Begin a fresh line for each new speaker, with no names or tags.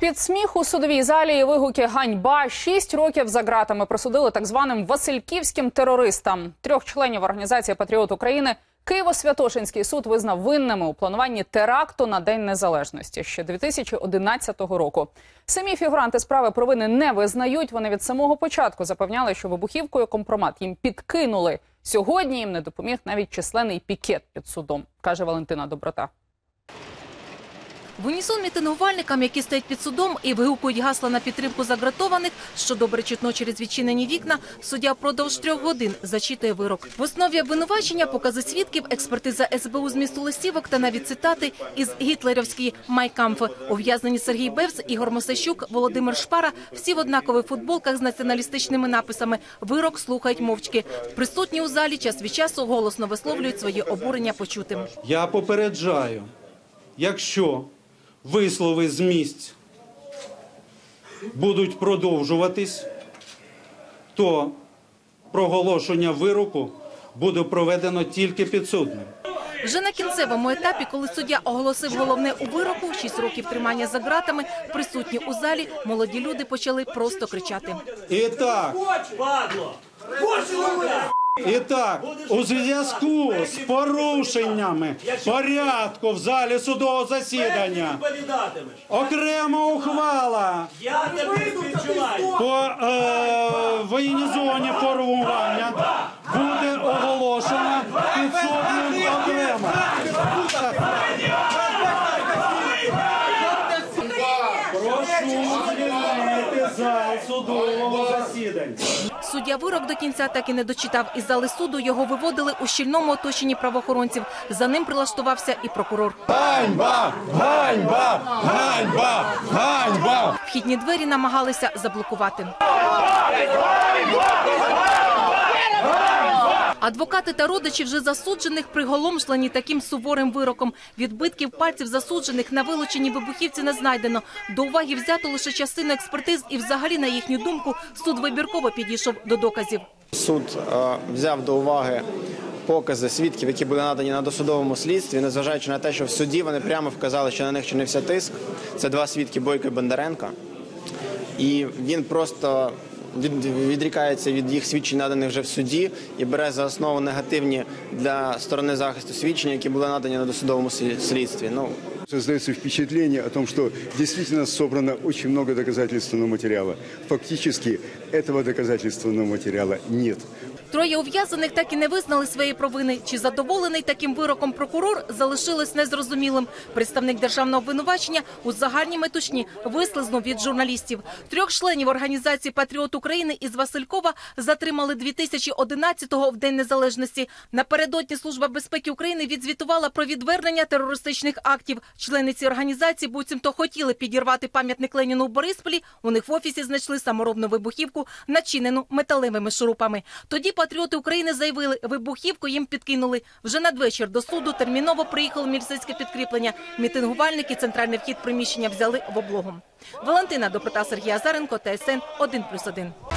Під сміх у судовій залі і вигуки ганьба шість років за ґратами присудили так званим Васильківським терористам. Трьох членів організації Патріот України Києво-Святошинський суд визнав винними у плануванні теракту на День Незалежності ще 2011 року. Самі фігуранти справи провини не визнають. Вони від самого початку запевняли, що вибухівкою компромат їм підкинули. Сьогодні їм не допоміг навіть численний пікет під судом, каже Валентина Доброта.
В унісон мітингувальникам, які стоять під судом і вигукують гасла на підтримку загратованих, що добре чутно через відчинені вікна, суддя впродовж трьох годин зачитує вирок. В основі обвинувачення покази свідків, експертиза СБУ з місту листівок та навіть цитати із гітлерівської «Майкамфи». Ув'язнені Сергій Бевс, Ігор Мосещук, Володимир Шпара – всі в однакових футболках з націоналістичними написами. Вирок слухають мовчки. Присутні у залі час від часу голосно висловлюють своє обурення почутим.
Я попереджаю, якщо вислови з місць будуть продовжуватись, то проголошення вироку буде проведено тільки підсудним.
Вже на кінцевому етапі, коли суддя оголосив головне у вироку – 6 років тримання за ґратами, присутні у залі молоді люди почали просто кричати.
І так, і так, у зв'язку з порушеннями порядку в залі судового засідання. Окрема ухвала по е, воєнізовані формування зал судового засідання.
Суддя вирок до кінця так і не дочитав. Із зали суду його виводили у щільному оточенні правоохоронців. За ним прилаштувався і прокурор.
Ганьба! Ганьба! Ганьба! Ганьба!
Вхідні двері намагалися заблокувати. Адвокати та родичі вже засуджених приголомшлені таким суворим вироком. Відбитків пальців засуджених на вилученій вибухівці не знайдено. До уваги взято лише частину експертиз і взагалі, на їхню думку, суд вибірково підійшов до доказів.
Суд е, взяв до уваги покази свідків, які були надані на досудовому слідстві, незважаючи на те, що в суді вони прямо вказали, що на них чинився тиск. Це два свідки Бойко і Бондаренка. І він просто від- відрікається від їх свідчень, наданих вже в суді, і бере за основу негативні для сторони захисту свідчення, які були надані на досудовому слідстві. Ну
Создается впечатление о том, что действительно собрано очень много доказательственного материала. Фактически этого доказательственного материала нет.
Троє ув'язаних так і не визнали своєї провини. Чи задоволений таким вироком прокурор, залишилось незрозумілим. Представник державного обвинувачення у загальній метушні вислизнув від журналістів. Трьох членів організації Патріот України із Василькова затримали 2011-го в День Незалежності. Напередодні Служба безпеки України відзвітувала про відвернення терористичних актів. Члени цієї організації буцімто хотіли підірвати пам'ятник Леніну у Борисполі. У них в офісі знайшли саморобну вибухівку, начинену металевими шурупами. Тоді патріоти України заявили, вибухівку їм підкинули. Вже надвечір до суду терміново приїхало міліцейське підкріплення. Мітингувальники центральний вхід приміщення взяли в облогу. Валентина Доброта, Сергій Азаренко, ТСН 1+,1.